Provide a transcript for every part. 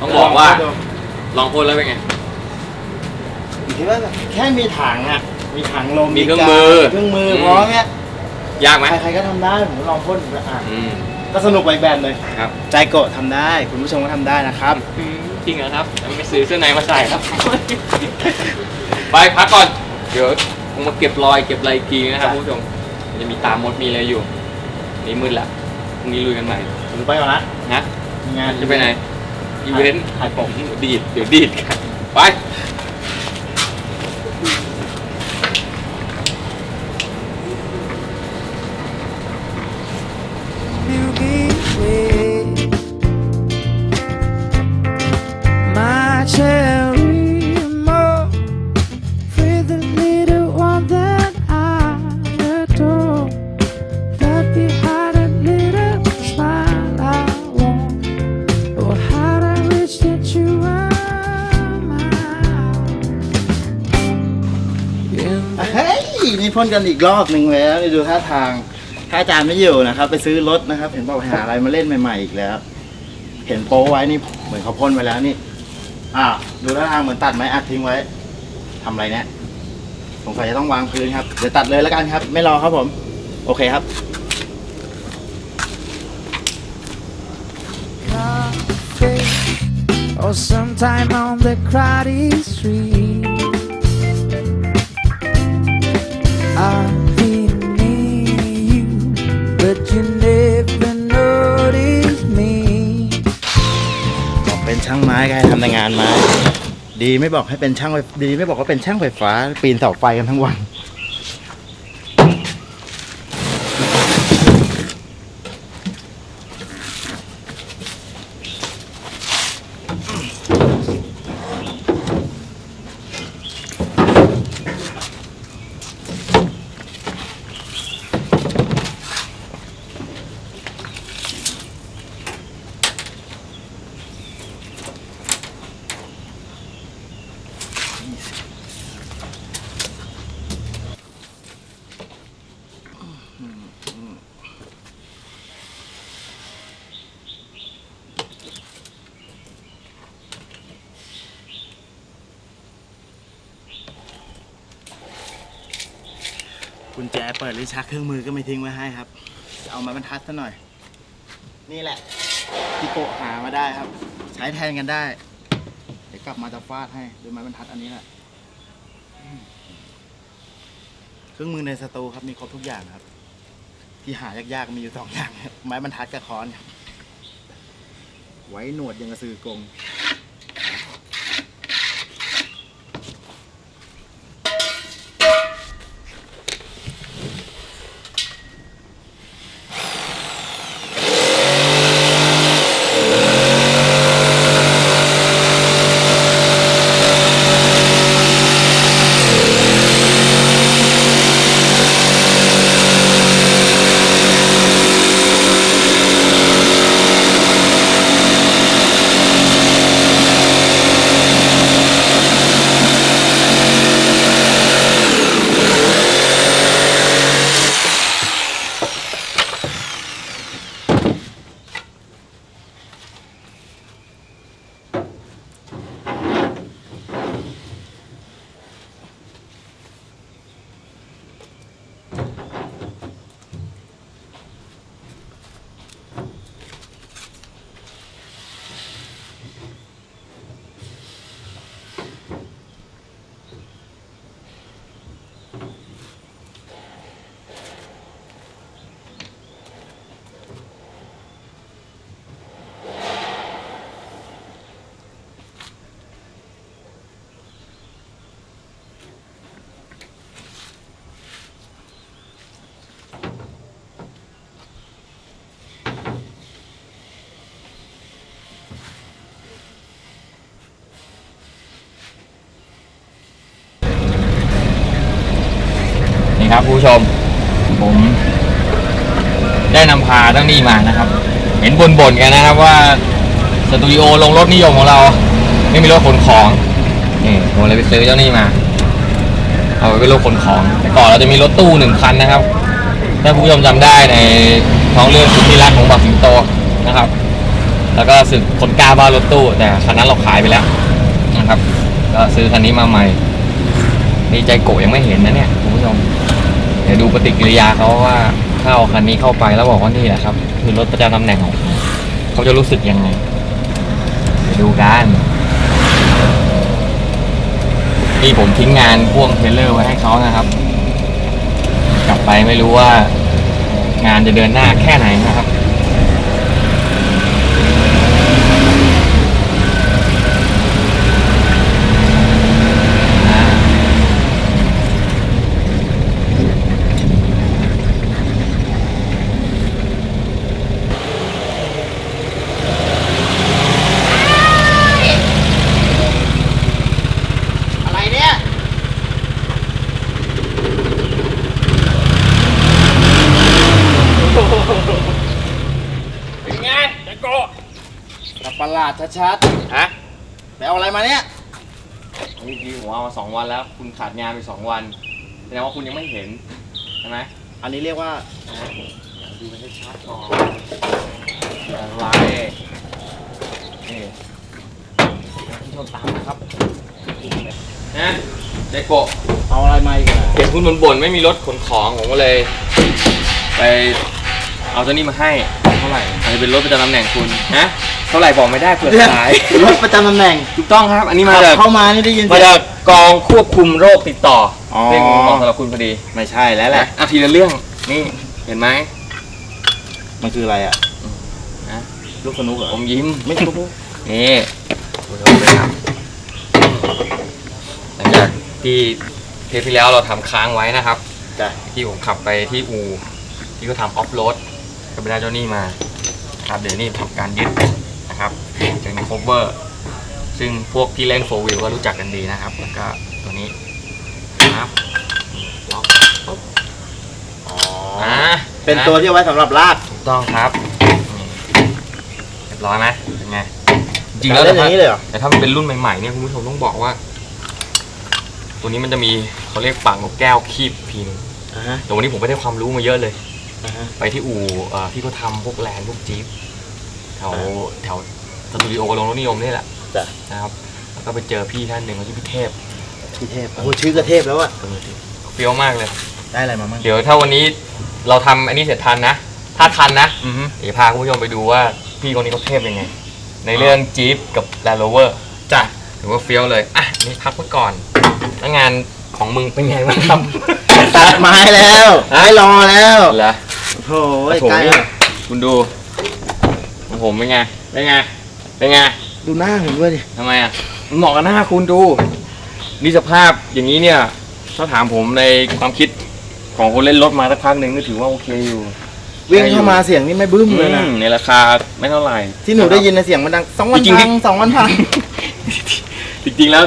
ต้องบอกว่า ลองพ่นแล้วเป็นไง ผมคิดว่าแค่มีถังอะ มีถังลมมีเครื่องกามือเครื่องมืออืม พร้อมเนี้ยยากไหมใครๆก็ทำได้ผมลองพ่นผมก็อะอืมก็สนุกไปอีกแบบเลย ครับใจโกะทำได้ คุณผู้ชมก็ทำได้นะครับ จริงเหรอครับแล้วไม่ซื้อเสื้อในมาใส่ครับ ไปพักก่อน เดี๋ยวคงมาเก็บรอยเก็บอะไรอีกทีนะครับคุณผู้ชมมันจะมีตามมดมีอะไรอยู่ นี่มืดละพรุ่งนี้ลุยกันใหม่ผมไปก่อนนะนะ มีงานจะไปไหน อีเวนต์ถ่ายผมดีดเดี๋ยวดีดกันไป กันอีกรอบหนึ่งแล้วนี่ดูท่าทางถ้าอาจารย์ไม่อยู่นะครับ ไปซื้อรถนะครับ เห็นบอกหาอะไรมาเล่นใหม่ๆอีกแล้ว เห็นโป้ไว้นี่เหมือนเขาพ่นไว้แล้วนี่อ่าดูท่าทางเหมือนตัดไม้อัดทิ้งไว้ทำอะไรเนี่ยสงสัยจะต้องวางพื้นครับเดี๋ยวตัดเลยแล้วกันครับ ไม่รอครับผม โอเคครับ cafe or sometime on the crowded street. างไม้ก็ให้ทำงานไม้ ดีไม่บอกให้เป็นช่างไฟดีไม่บอกว่าเป็นช่างไฟฟ้า ปีนเสาไฟกันทั้งวัน ญแจเปิดลิ้นชักเครื่องมือก็ไม่ทิ้งไว้ให้ครับ จะเอาไม้บรรทัดซะหน่อย นี่แหละที่โกะหามาได้ครับ ใช้แทนกันได้ เดี๋ยวกลับมาจะฟาดให้ด้วยไม้บรรทัดอันนี้แหละ เครื่องมือในสตูครับมีครบทุกอย่างครับ ที่หายากๆมีอยู่สองอย่างครับไม้บรรทัดกับค้อนครับไว้หนวดยังกระสือกง ครับผู้ชม ผมได้นำพาเจ้านี่มานะครับ เห็นบ่นๆกันนะครับว่าสตูดิโอลงรถนิยมของเรา ไม่มีรถขนของนี่ผมเลยไปซื้อเจ้านี่มา เอาไปเป็นรถขนของแต่ก่อนเราจะมีรถตู้หนึ่งคันนะครับ ถ้าผู้ชมจำได้ในท้องเรื่องสุดที่รักของบักสิงโตนะครับ แล้วก็สึกคนกล้าบ้ารถตู้ แต่คันนั้นเราขายไปแล้วนะครับ ก็ซื้อคันนี้มาใหม่ นี่ใจโกะยังไม่เห็นนะเนี่ยคุณผู้ชม ดี๋ยวดูปฏิกิริยาเขาว่าถ้าเอาคันนี้เข้าไปแล้วบอกว่านี่แหละครับ คือรถประจำตำแหน่งของเขาเขาจะรู้สึกยังไงเดี๋ยวดูกันนี่ผมทิ้งงานพ่วงเทรลเลอร์ไว้ให้เขานะครับ กลับไปไม่รู้ว่างานจะเดินหน้าแค่ไหนนะครับ อ่า อะไรเนี่ย เป็นไงใจโกะ สับประหลาดชัดฮะๆไปเอาอะไรมาเนี่ยนี่ดีผมเอามาสองวันแล้ว คุณขาดงานไปสองวันแสดงว่าคุณยังไม่เห็นใช่ไหมอันนี้เรียกว่านะดูกันให้ชัดก่อนอะไรนี่ผู้ชมตามนะครับนะเด็กโกะ เอาอะไรมาอีกอะเห็นคุณบ่นๆไม่มีรถขนของผมก็เลย ไป เอาตัวนี้มาให้เท่าไหร่อาจจะเป็นรถประจำตำแหน่งคุณนะเท่าไหร่บอกไม่ได้เผื่อขายรถประจำตำแหน่งถูกต้องครับ อันนี้มาขับจากเข้ามานี่ได้ยินมาเสียงจากกองควบคุมโรคติดต่อออเรื่องของสำหรับคุณพอดีไม่ใช่แล้วแหละอะทีละเรื่องนี่เห็นไหมมันคืออะไรอะนะลูกสนุกเหรออมยิ้มไม่ใช่ลูกนี่ดูเลยครับหลังจากที่เทปที่แล้วเราทำค้างไว้นะครับจ้ะที่ผมขับไปที่อูที่เขาทำออฟโรด ก็ไปได้เจ้านี่มาครับเดี๋ยวนี่ทำการยึดนะครับจากนี้ cover ซึ่งพวกที่เล่นโฟวิลก็รู้จักกันดีนะครับ แล้วก็ตัวนี้ครับล็อกปุ๊บอ๋ออ่าเป็นตัวที่เอาไว้สำหรับลากถูกต้องครับนี่เรียบร้อยไหมเป็นไงจริงๆแล้แล้ววเล่นอย่างนี้เลยเหรอแต่ถ้ามันเป็นรุ่นใหม่ๆเนี่ยคุณผู้ชมต้องบอกว่า ตัวนี้มันจะมีเขาเรียกปากนกแก้วคีบพินอ่าฮะแต่วันนี้ผมไม่ได้ความรู้มาเยอะเลย อ่าฮะ ไปที่อู่เอ่อที่เขาทำพวกแลนด์พวกจี๊ปแถวอ่แถวสตูดิโอลงรถนิยมนี่แหละจ้ะ นะครับ แล้วก็ไปเจอพี่ท่านหนึ่งเขาชื่อพี่เทพพี่เทพโอ้ชื่อกระเทพแล้วอะเออเฟี้ยวมากเลย ได้อะไรมามั่งเดี๋ยวถ้าวันนี้เราทำอันนี้เสร็จทันนะ ถ้าทันนะ อือฮึเดี๋ยวพาคุณผู้ชมไปดูว่าพี่คนนี้เขาเทพยังไง ในเรื่องจี๊ปกับแลนด์โรเวอร์จ้ะถือว่าเฟี้ยวเลย อะ นี่พักไว้ก่อนแล้วงานของมึงเป็นไงบ้างครับ ตัดไม้แล้วไม่รอแล้ว เหรอ โอ้ยโอ้โหใกล้แล้วคุณดูของผมเป็นไง เป็นไง เป็นไงดูหน้าผมด้วยดิทำไมอะมันเหมาะกับหน้าคุณดู นี่สภาพอย่างนี้เนี่ย ถ้าถามผมในความคิดของคนเล่นรถมาสักพักหนึ่งก็ถือว่าโอเคอยู่วิ่งเข้ามาเสียงนี่ไม่บึ้มเลยนะอืมในราคาไม่เท่าไหร่ที่หนูได้ยินในเสียงมันดังสองวันจริงๆพังสองวันพังจริงๆแล้ว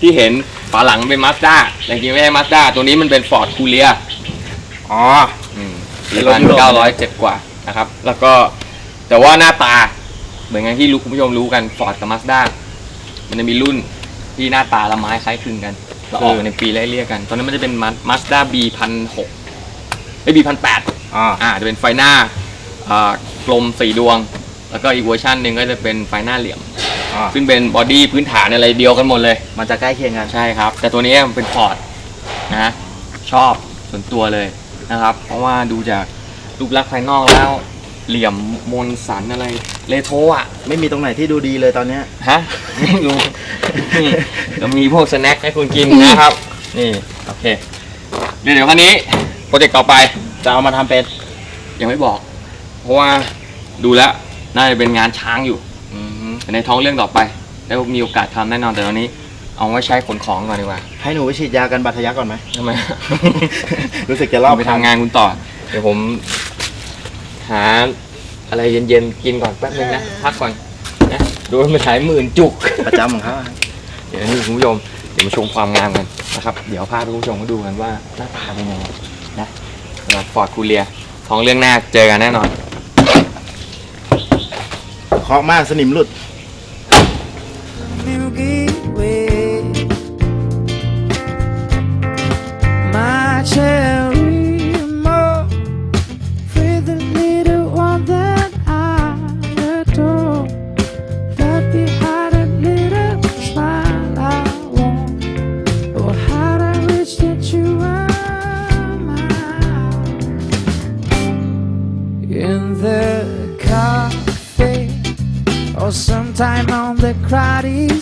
ที่เห็นฝาหลังเป็นมาสด้าแต่จริงๆไม่ใช่มาสด้าตัวนี้มันเป็นฟอร์ดคูเลียอ๋อ สี่พันเก้าร้อยเจ็ดกว่านะครับ แล้วก็แต่ว่าหน้าตาเหมือนกันที่รู้คุณผู้ชมรู้กันฟอร์ดกับมาสด้ามันจะมีรุ่นที่หน้าตาละไม้คล้ายคลึงกันแล้วออกในปีไล่เรียกกัน ตอนนั้นมันจะเป็นมาสด้าบีพันหกไอ้บีพันแปดอ๋ออ่าจะเป็นไฟหน้าอ่ากลมสีดวง แล้วก็อีกเวอร์ชันหนึ่งก็จะเป็นไฟหน้าเหลี่ยมอ๋อซึ่งเป็นบอดี้พื้นฐานอะไรเดียวกันหมดเลย มันจะใกล้เคียงกัน ใช่ครับ แต่ตัวนี้มันเป็นฟอร์ดนะ ชอบส่วนตัวเลย นะครับ เพราะว่าดูจากรูปลักษณ์ภายนอกแล้ว เหลี่ยมมนสันอะไรเลโทรอะ ไม่มีตรงไหนที่ดูดีเลยตอนเนี้ย ฮะไม่รู้นี่จะมีพวกสแน็คให้คุณกินนะครับ นี่ โอเค เดี๋ยวเดี๋ยวคันนี้ โปรเจกต์ต่อไปจะเอามาทำเป็น ยังไม่บอก เพราะว่าดูแล้ว น่าจะเป็นงานช้างอยู่แต่ในท้องเรื่องต่อไป แล้วมีโอกาสทำแน่นอนแต่ตอนนี้ เอาไว้ใช้ขนของก่อนดีกว่าให้หนูไปฉีดยากันบาดทะยักก่อนไหม ทำไม รู้สึกจะรอบไปทำงานคุณต่อ เดี๋ยวผม หาอะไรเย็นๆ กินก่อนแป๊บนึงนะ พักก่อนนะโดนไปถ่ายหมื่นจุก ประจำของเขาอะเดี๋ยวนี่คุณผู้ชมเดี๋ยวมาชมความงามกันนะครับ เดี๋ยวพาคุณผู้ชมมาดูกันว่าหน้าตาเป็นยังไงนะสำหรับฟอร์ดคูเลียท้องเรื่องหน้าเจอกันแน่นอน เคาะมากสนิมหลุด time on the karate